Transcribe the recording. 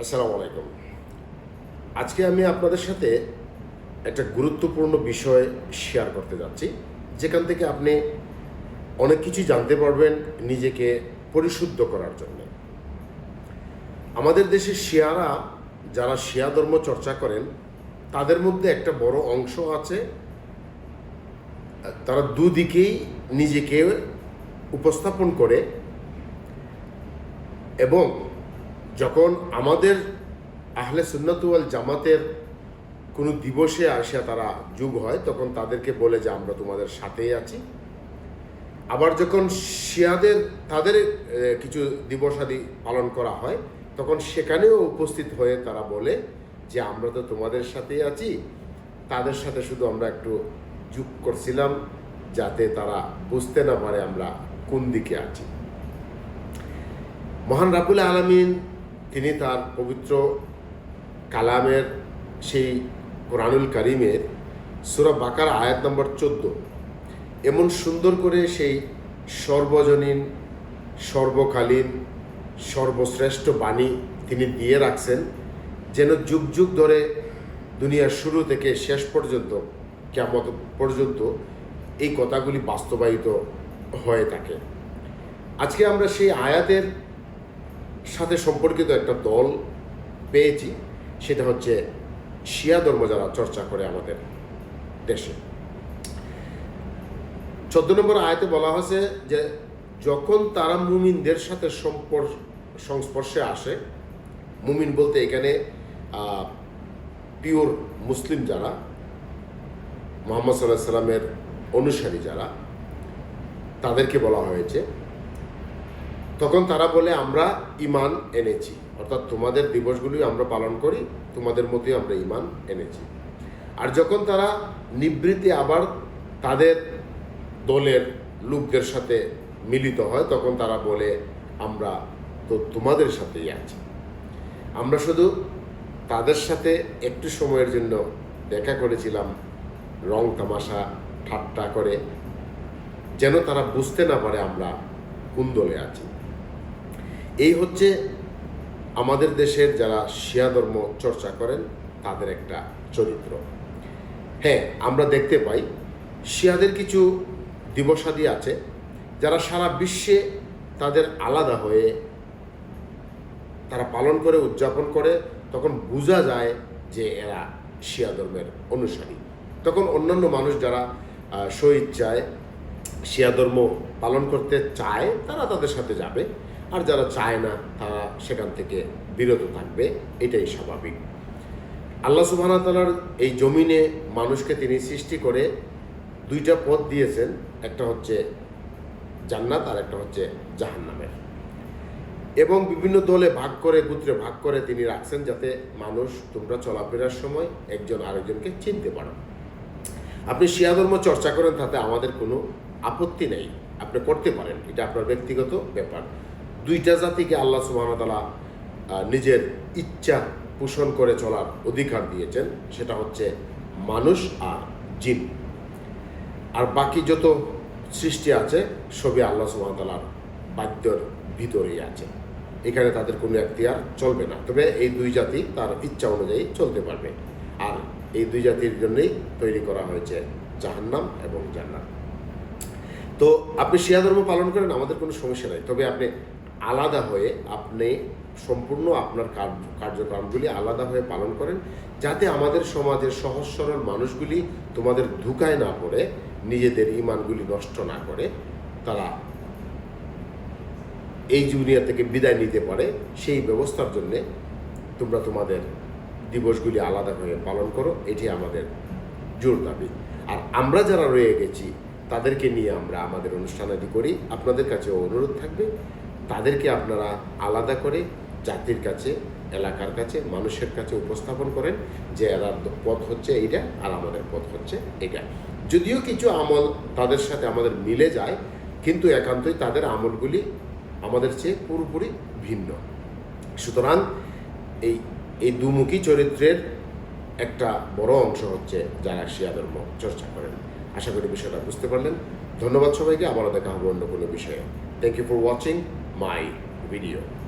আসসালামু আলাইকুম। আজকে আমি আপনাদের সাথে একটা গুরুত্বপূর্ণ বিষয় শেয়ার করতে যাচ্ছি। যেখান থেকে আপনি অনেক কিছু জানতে পারবেন নিজেকে পরিশুদ্ধ করার জন্য। আমাদের দেশে শিয়ারা যারা শিয়া ধর্ম চর্চা করেন, তাদের মধ্যে একটা বড় অংশ আছে। তারা দুদিকেই নিজেকে উপস্থাপন করে এবং যখন আমাদের আহলে সুন্নতুয়াল জামাতের কোনো দিবসে আসিয়া তারা যুগ হয়, তখন তাদেরকে বলে যে আমরা তোমাদের সাথেই আছি। আবার যখন শিয়াদের, তাদের কিছু দিবসাদি পালন করা হয়, তখন সেখানেও উপস্থিত হয়ে তারা বলে যে আমরা তো তোমাদের সাথেই আছি, তাদের সাথে শুধু আমরা একটু যুগ করছিলাম যাতে তারা বুঝতে না পারে আমরা কোন দিকে আছি। মহান রাবুল আলমিন তিনি তার পবিত্র কালামের সেই কোরআনুল করিমের সুরা বাকার আয়াত নম্বর চোদ্দ। এমন সুন্দর করে সেই সর্বজনীন, সর্বকালীন, সর্বশ্রেষ্ঠ বাণী তিনি দিয়ে রাখছেন, যেন যুগ যুগ ধরে দুনিয়ার শুরু থেকে শেষ পর্যন্ত কেমন পর্যন্ত এই কথাগুলি বাস্তবায়িত হয়ে থাকে। আজকে আমরা সেই আয়াতের সাথে সম্পর্কিত একটা দল পেয়েছি, সেটা হচ্ছে শিয়া ধর্ম যারা চর্চা করে আমাদের দেশে। চোদ্দ নম্বর আয়তে বলা হয়েছে যে, যখন তারা মুমিনদের সাথে সম্পর্ক সংস্পর্শে আসে, মুমিন বলতে এখানে পিওর মুসলিম যারা, মোহাম্মদ সাল্লাহ সাল্লামের অনুসারী যারা, তাদেরকে বলা হয়েছে। তখন তারা বলে, আমরা ইমান এনেছি। অর্থাৎ তোমাদের দিবসগুলি আমরা পালন করি, তোমাদের মতোই আমরা ইমান এনেছি। আর যখন তারা নিবৃত্তি আবার তাদের দলের লোকদের সাথে মিলিত হয়, তখন তারা বলে, আমরা তো তোমাদের সাথেই আছি। আমরা শুধু তাদের সাথে একটু সময়ের জন্য দেখা করেছিলাম, রং তামাশা, ঠাট্টা করে, যেন তারা বুঝতে না পারে আমরা কোন দলে আছি। এই হচ্ছে আমাদের দেশের যারা শিয়া ধর্ম চর্চা করেন তাদের একটা চরিত্র। হ্যাঁ আমরা দেখতে পাই শিয়াদের কিছু দিবসাদি আছে যারা সারা বিশ্বে তাদের আলাদা হয়ে তারা পালন করে উদযাপন করে তখন বোঝা যায় যে এরা শিয়া ধর্মের অনুসারী। তখন অন্যান্য মানুষ যারা আহ, স্বইচ্ছায় শিয়া ধর্ম পালন করতে চায় তারা তাদের সাথে যাবে। আর যারা চায় না, তারা সেখান থেকে বিরত থাকবে, এটাই স্বাভাবিক। আল্লাহ সুবাহতালার এই জমিনে মানুষকে তিনি সৃষ্টি করে দুইটা পথ দিয়েছেন, একটা হচ্ছে জান্নাত আর একটা হচ্ছে জাহান্নামের। এবং বিভিন্ন দলে ভাগ করে, গুত্রে ভাগ করে তিনি রাখছেন যাতে মানুষ তোমরা চলাফেরার সময় একজন আরেকজনকে চিনতে পারো। আপনি শিয়া ধর্ম চর্চা করেন, তাতে আমাদের কোনো আপত্তি নেই। আপনি করতে পারেন, এটা আপনার ব্যক্তিগত ব্যাপার। দুইটা জাতিকে আল্লাহ সুবাহতালা নিজের ইচ্ছা পোষণ করে চলার অধিকার দিয়েছেন, সেটা হচ্ছে মানুষ আর জিন। আর বাকি যত সৃষ্টি আছে, সবই আল্লাহ সুবাহতালার বাদ্যর ভিতরেই আছে। এখানে তাদের কোনো এখতিয়ার চলবে না। তবে এই দুই জাতি তার ইচ্ছা অনুযায়ী চলতে পারবে। আর এই দুই জাতির জন্যই তৈরি করা হয়েছে জাহান্নাম এবং জান্নাত। তো আপনি শিয়া ধর্ম পালন করেন, আমাদের কোনো সমস্যা নাই। তবে আপনি আলাদা হয়ে আপনি সম্পূর্ণ আপনার কার্য- কার্যক্রমগুলি আলাদা হয়ে পালন করেন, যাতে আমাদের সমাজের সহজ সরল মানুষগুলি তোমাদের ধুকায় না পড়ে, নিজেদের ইমানগুলি নষ্ট না করে, তারা এই দুনিয়া থেকে বিদায় নিতে পারে, সেই ব্যবস্থার জন্যে তোমরা তোমাদের দিবসগুলি আলাদা হয়ে পালন করো, এটি আমাদের জোর দাবি। আর আমরা যারা রয়ে গেছি, তাদেরকে নিয়ে আমরা আমাদের অনুষ্ঠানাদি করি। আপনাদের কাছে অনুরোধ থাকবে। তাদেরকে আপনারা আলাদা করে জাতির কাছে, এলাকার কাছে, মানুষের কাছে উপস্থাপন করেন যে এরা পথ হচ্ছে এইটা আর আমাদের পথ হচ্ছে এটা। যদিও কিছু আমল তাদের সাথে আমাদের মিলে যায়, কিন্তু একান্তই তাদের আমলগুলি আমাদের চেয়ে পুরোপুরি ভিন্ন। সুতরাং এই এই দুমুখী চরিত্রের একটা বড় অংশ হচ্ছে যারা শিয়া ধর্ম চর্চা করেন। আশা করি বিষয়টা বুঝতে পারলেন। ধন্যবাদ সবাইকে। আবারও দেখা হবে অন্য কোনো বিষয়ে। Thank you for watching my video.